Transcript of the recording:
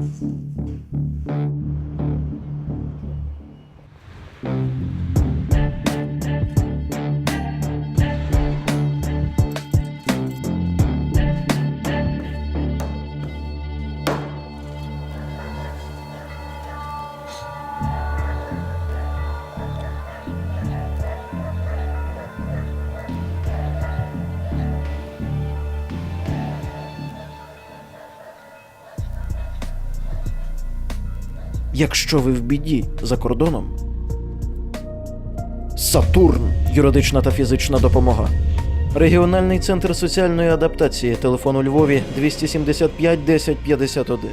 Thank you. Якщо ви в біді за кордоном. Сатурн юридична та фізична допомога. Регіональний центр соціальної адаптації. Телефон у Львові 275 10 51.